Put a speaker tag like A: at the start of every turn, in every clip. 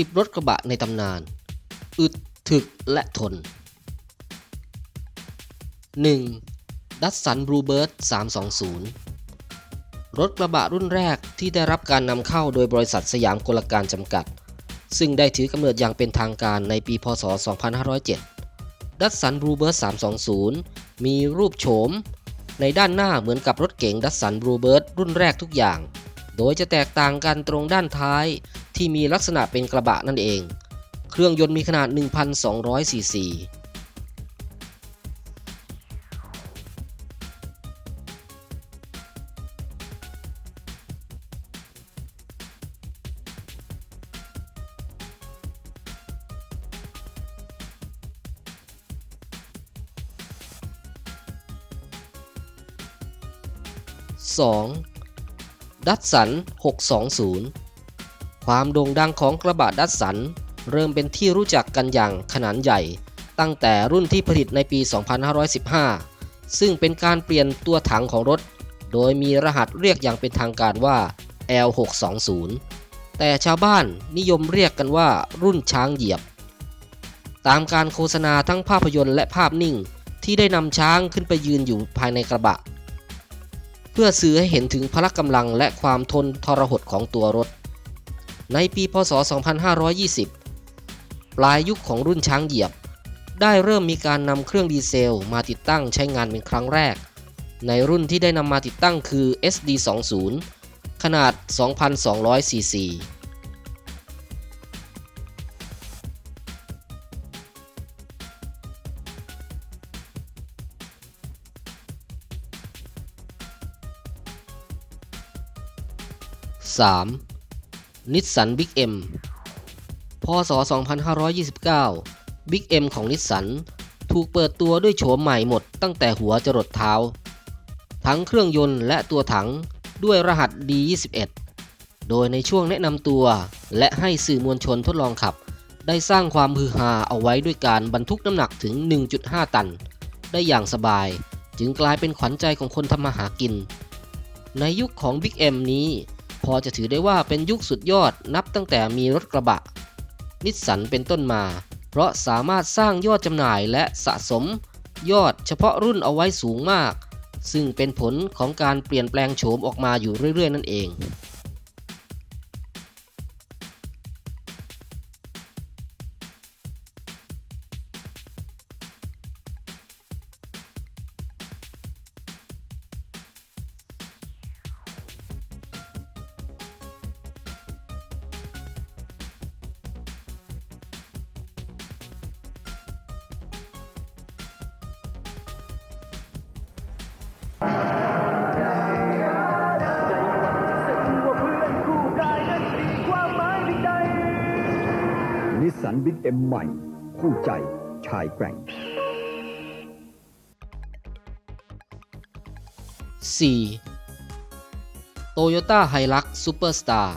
A: 10 รถกระบะในตำนาน อึดถึกและทน 1. ดัตสันบลูเบิร์ด320 รถกระบะรุ่นแรกที่ได้รับการนำเข้าโดยบริษัทสยามกลการจำกัด ซึ่งได้ถือกำเนิดอย่างเป็นทางการในปีพศ 2507 ดัตสันบลูเบิร์ด320 มีรูปโฉม ในด้านหน้าเหมือนกับรถเก๋งดัตสันบลูเบิร์ดรุ่นแรกทุกอย่าง โดยจะแตกต่างกันตรงด้านท้าย ที่มีลักษณะเป็นกระบะนั่นเอง เครื่องยนต์มีขนาด 1,200ซีซี 2. ดัตสัน620 ความโด่งดังของกระบะดัตสัน เริ่มเป็นที่รู้จักกันอย่างขนาดใหญ่ ตั้งแต่รุ่นที่ผลิตในปี 2515 ซึ่งเป็นการเปลี่ยนตัวถังของรถ โดยมีรหัสเรียกอย่างเป็นทางการว่า L620 แต่ชาวบ้านนิยมเรียกกันว่ารุ่นช้างเหยียบ ตามการโฆษณาทั้งภาพยนตร์และภาพนิ่งที่ได้นำช้างขึ้นไปยืนอยู่ภายในกระบะ เพื่อสื่อให้เห็นถึงพละกำลังและความทนทรหดของตัวรถ ในปีพศ 2520 ปลายยุคของรุ่นช้างเหยียบ ได้เริ่มมีการนำเครื่องดีเซลมาติดตั้งใช้งานเป็นครั้งแรก ในรุ่นที่ได้นำมาติดตั้งคือ SD20 ขนาด 2,200 ซีซี 3. นิสสันบิ๊กเอ็มพศ 2529 บิ๊กเอ็มของนิสสันถูกเปิดตัวด้วยโฉมใหม่หมดตั้งแต่หัวจรดเท้า ทั้งเครื่องยนต์และตัวถังด้วยรหัส D21 โดยในช่วงแนะนำตัวและให้สื่อมวลชนทดลองขับ ได้สร้างความฮือฮาเอาไว้ด้วยการบรรทุกน้ำหนักถึง 1.5 ตัน ได้อย่างสบายจึงกลายเป็นขวัญใจของคนทำมาหากิน ในยุคของ Big M นี้ พอจะถือได้ว่าเป็นยุคสุดยอดนับตั้งแต่มีรถกระบะ นิสสันเป็นต้นมา เพราะสามารถสร้างยอดจำหน่ายและสะสม ยอดเฉพาะรุ่นเอาไว้สูงมาก ซึ่งเป็นผลของการเปลี่ยนแปลงโฉมออกมาอยู่เรื่อยๆ นั่นเอง
B: สันบิ๊กเอ็มใหม่ คู่ใจชายแกร่ง
A: 4. Toyota Hilux Superstar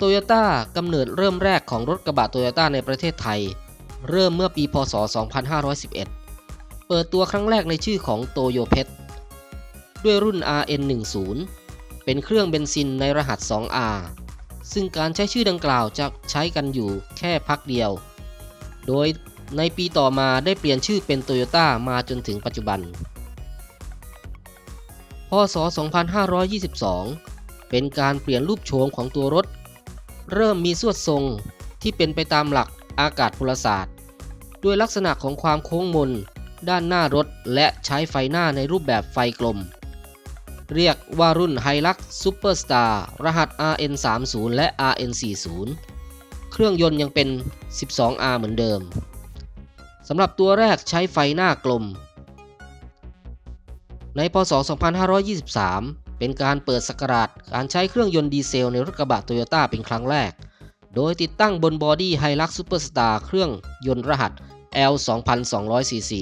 A: Toyota กำเนิดเริ่มแรกของรถกระบะ Toyota ในประเทศไทย เริ่มเมื่อปีพศ 2511 เปิดตัวครั้งแรกในชื่อของ Toyo Pet ด้วยรุ่น RN10 เป็นเครื่องเบนซินในรหัส 2R ซึ่งการใช้ชื่อดังกล่าวจะใช้กันอยู่แค่พักเดียว โดยในปีต่อมาได้เปลี่ยนชื่อเป็น Toyota มาจนถึงปัจจุบัน พศ 2522 เป็นการเปลี่ยนรูปโฉมของตัวรถ เริ่มมีสวดทรงที่เป็นไปตามหลักอากาศพลศาสตร์ ด้วยลักษณะของความโค้งมน ด้านหน้ารถและใช้ไฟหน้าในรูปแบบไฟกลม เรียกว่ารุ่น Hilux Superstar รหัส RN30 และ RN40 เครื่องยนต์ยังเป็น 12R เหมือนเดิม สำหรับตัวแรกใช้ไฟหน้ากลม ในพศ 2523 เป็นการเปิดสกราชการใช้เครื่องยนต์ดีเซลในรถกระบะโตโยต้าเป็นครั้งแรก โดยติดตั้งบนบอดี้ Hilux Superstar เครื่องยนต์รหัส L 2200 cc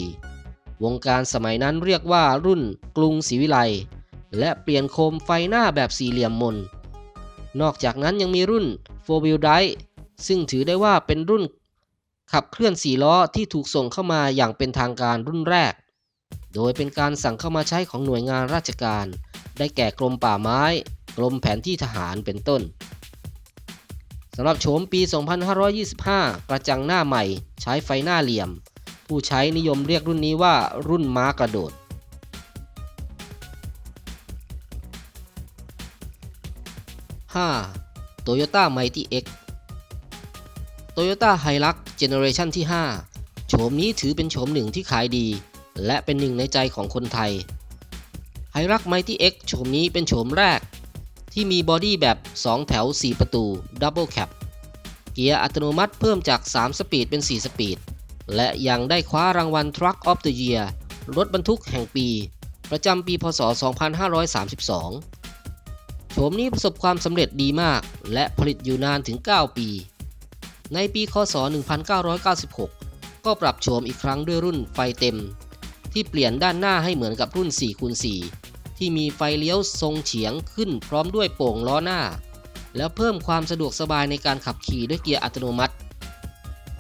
A: วงการสมัยนั้นเรียกว่ารุ่นกรุงศรีวิไล และเปลี่ยนโคมไฟหน้าแบบสี่เหลี่ยมมน นอกจากนั้นยังมีรุ่น 4 Wheel Drive ซึ่งถือได้ว่าเป็นรุ่นขับเคลื่อน4ล้อที่ถูกส่งเข้ามาอย่างเป็นทางการรุ่นแรก โดยเป็นการสั่งเข้ามาใช้ของหน่วยงานราชการ ได้แก่กรมป่าไม้ กรมแผนที่ทหารเป็นต้นสำหรับโฉมปี 2525 กระจังหน้าใหม่ ใช้ไฟหน้าเหลี่ยม ผู้ใช้นิยมเรียกรุ่นนี้ว่ารุ่นม้ากระโดด 5. Toyota Mighty X Toyota Hilux Generation ที่ 5 โฉมนี้ถือเป็นโฉมหนึ่งที่ขายดี และเป็นหนึ่งในใจของคนไทย Hilux Mighty X โฉมนี้เป็นโฉมแรก ที่มีบอดี้แบบ 2 แถว 4 ประตู Double Cab เกียร์อัตโนมัติเพิ่มจาก 3 สปีดเป็น 4 สปีด และยังได้คว้ารางวัล Truck of the Year รถบรรทุกแห่งปี ประจำปีพศ 2532 โฉมนี้ประสบความสำเร็จดีมาก และผลิตอยู่นานถึง 9 ปี ในปีคศ 1996 ก็ปรับโฉมอีกครั้งด้วยรุ่นไฟเต็ม ที่เปลี่ยนด้านหน้าให้เหมือนกับรุ่น 4x4 ที่มีไฟเลี้ยวทรงเฉียงขึ้นพร้อมด้วยโป่งล้อหน้า แล้วเพิ่มความสะดวกสบายในการขับขี่ด้วยเกียร์อัตโนมัติ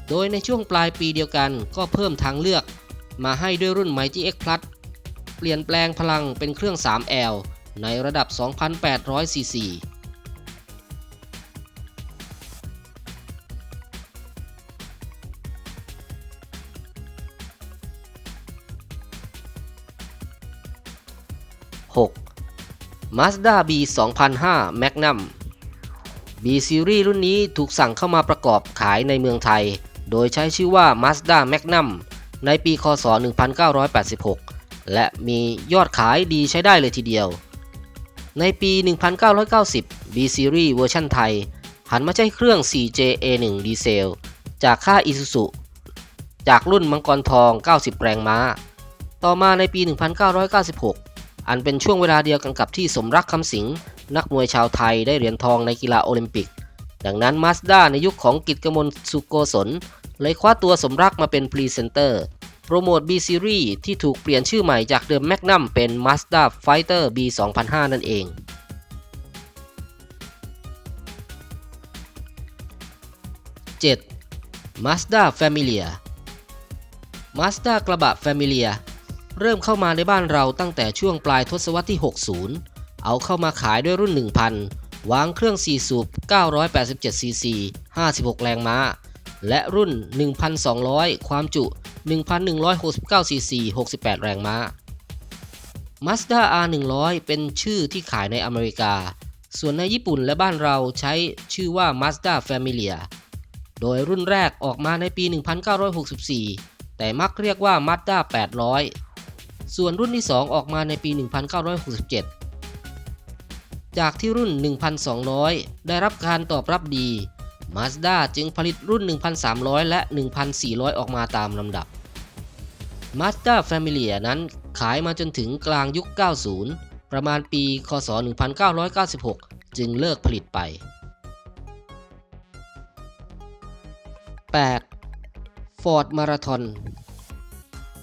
A: โดยในช่วงปลายปีเดียวกันก็เพิ่มทางเลือก มาให้ด้วยรุ่น Mighty X Plus เปลี่ยนแปลงพลังเป็นเครื่อง 3L ในระดับ 2,800 ซีซี 6. Mazda B 2005 Magnum B Series รุ่นนี้ถูกสั่งเข้ามาประกอบขายในเมืองไทย โดยใช้ชื่อว่า Mazda Magnum ในปี คศ 1986 และมียอดขายดีใช้ได้เลยทีเดียว ในปี 1990 B Series เวอร์ชันไทย หันมาใช้เครื่อง 4JA1 ดีเซล จากค่าย Isuzu จากรุ่นมังกรทอง 90 แรงม้า ต่อมาในปี 1996 อันเป็นช่วงเวลาเดียวกันกับที่สมรักคำสิงห์นักมวยชาวไทยได้เหรียญทองในกีฬาโอลิมปิก ดังนั้นมาสด้าในยุคของกิตกมลสุโกศลเลยคว้าตัวสมรักมาเป็นพรีเซนเตอร์ โปรโมท B Series ที่ถูกเปลี่ยนชื่อใหม่จากเดิม Magnum เป็น Mazda Fighter B 2005นั่นเอง 7. Mazda Familia Mazda กระบะ Familia เริ่มเข้ามาในบ้านเราตั้งแต่ช่วงปลายทศวรรษที่ 60 เอาเข้ามาขายด้วยรุ่น 1000 วางเครื่อง 4 สูบ 987 ซีซี 56 แรงม้า และรุ่น 1,200 ความจุ 1,169ซีซี68 แรงม้า Mazda R100 เป็นชื่อที่ขายในอเมริกา ส่วนในญี่ปุ่นและบ้านเราใช้ชื่อว่า Mazda Familia โดยรุ่นแรกออกมาในปี 1964 แต่มักเรียกว่า Mazda 800 ส่วนรุ่นที่ 2 ออกมาในปี 1967 จากที่รุ่น 1,200 ได้รับการตอบรับดี Mazda จึงผลิตรุ่น 1,300 และ 1,400 ออกมาตามลำดับ Mazda Familia นั้นขายมาจนถึงกลางยุค 90 ประมาณปี คศ 1996 จึงเลิกผลิตไป 8. Ford Marathon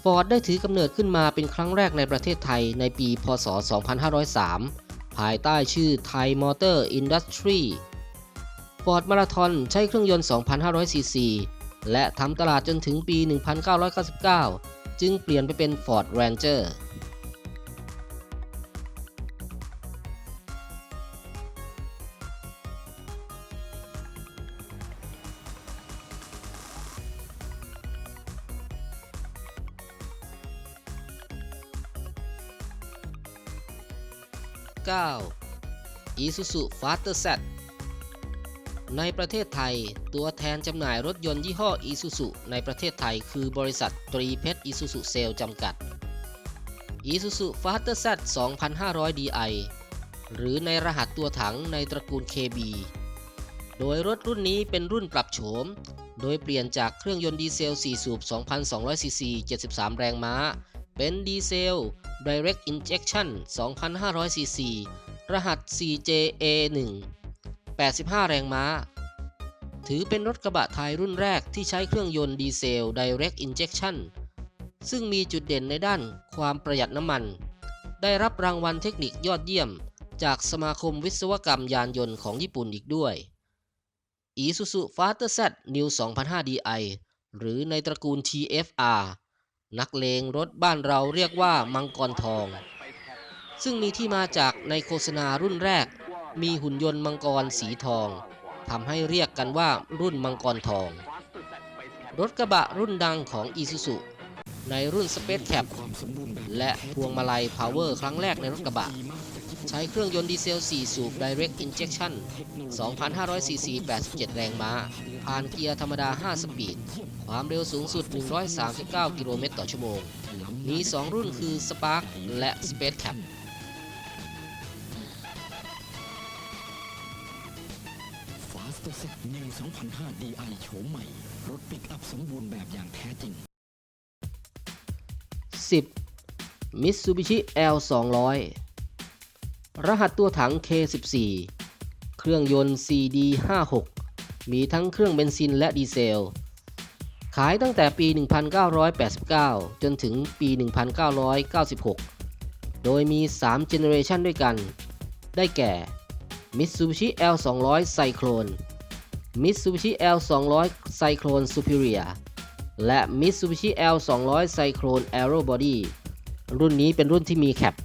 A: Ford ได้ถือกำเนิดขึ้นมาเป็นครั้งแรกในประเทศไทยในปี พศ 2503 ภายใต้ชื่อ อร์ดมาราทอนใช้เครื่องยนต์ 2,500 ซีซี และทำตลาดจนถึงปี 1999 จึงเปลี่ยนไปเป็น Ford Ranger 9 Isuzu Faster ซ ในประเทศไทย ตัวแทนจำหน่ายรถยนต์ยี่ห้อ Isuzu ในประเทศไทย คือบริษัทตรีเพชร Isuzu Sale จำกัด Isuzu Faster Z 2500 Di หรือในรหัสตัวถังในตระกูล KB โดยรถรุ่นนี้เป็นรุ่นปรับโฉม โดยเปลี่ยนจากเครื่องยนต์ดีเซล 4 สูบ 2,200 ซีซี 73 แรงม้า เป็นดีเซล Direct Injection 2,500 ซีซี รหัส CJA1 85 แรงม้า ถือเป็นรถกระบะไทยรุ่นแรกที่ใช้เครื่องยนต์ดีเซล Direct Injection ซึ่งมีจุดเด่นในด้านความประหยัดน้ำมัน ได้รับรางวัลเทคนิคยอดเยี่ยม จากสมาคมวิศวกรรมยานยนต์ของญี่ปุ่นอีกด้วย Isuzu Faster Z New 2005 Di หรือในตระกูล TFR นักเลงรถบ้านเราเรียกว่ามังกรทอง ซึ่งมีที่มาจากในโฆษณารุ่นแรก มีหุ่นยนต์มังกรสีทองทำให้เรียกกันว่ารุ่นมังกรทอง รถกระบะรุ่นดังของ Isuzu ในรุ่น Space Cap และพวงมาลัย Power ครั้งแรกในรถกระบะ ใช้เครื่องยนต์ดีเซล 4 สูบ Direct Injection 2,500ซีซี87 แรงม้า ผ่านเกียร์ธรรมดา 5 สปีด ความเร็วสูงสุด 139 กิโลเมตรต่อชั่วโมง มี 2 รุ่นคือ Spark และ Space Cap
C: ฟาสต์เซ็ตนิว2005 DI โฉมใหม่ รถปิกอัพสมบูรณ์แบบอย่างแท้จริง
A: 10 Mitsubishi L 200รหัสตัวถัง K14 เครื่องยนต์ CD 56มีทั้งเครื่องเบนซินและดีเซล ขายตั้งแต่ปี 1989 จนถึงปี 1996 โดยมี 3 เจเนอเรชันด้วยกัน ได้แก่ Mitsubishi L 200 Cyclone Mitsubishi L 200 Cyclone Superior และ Mitsubishi L 200 Cyclone Aero Body รุ่นนี้เป็นรุ่นที่มีแคป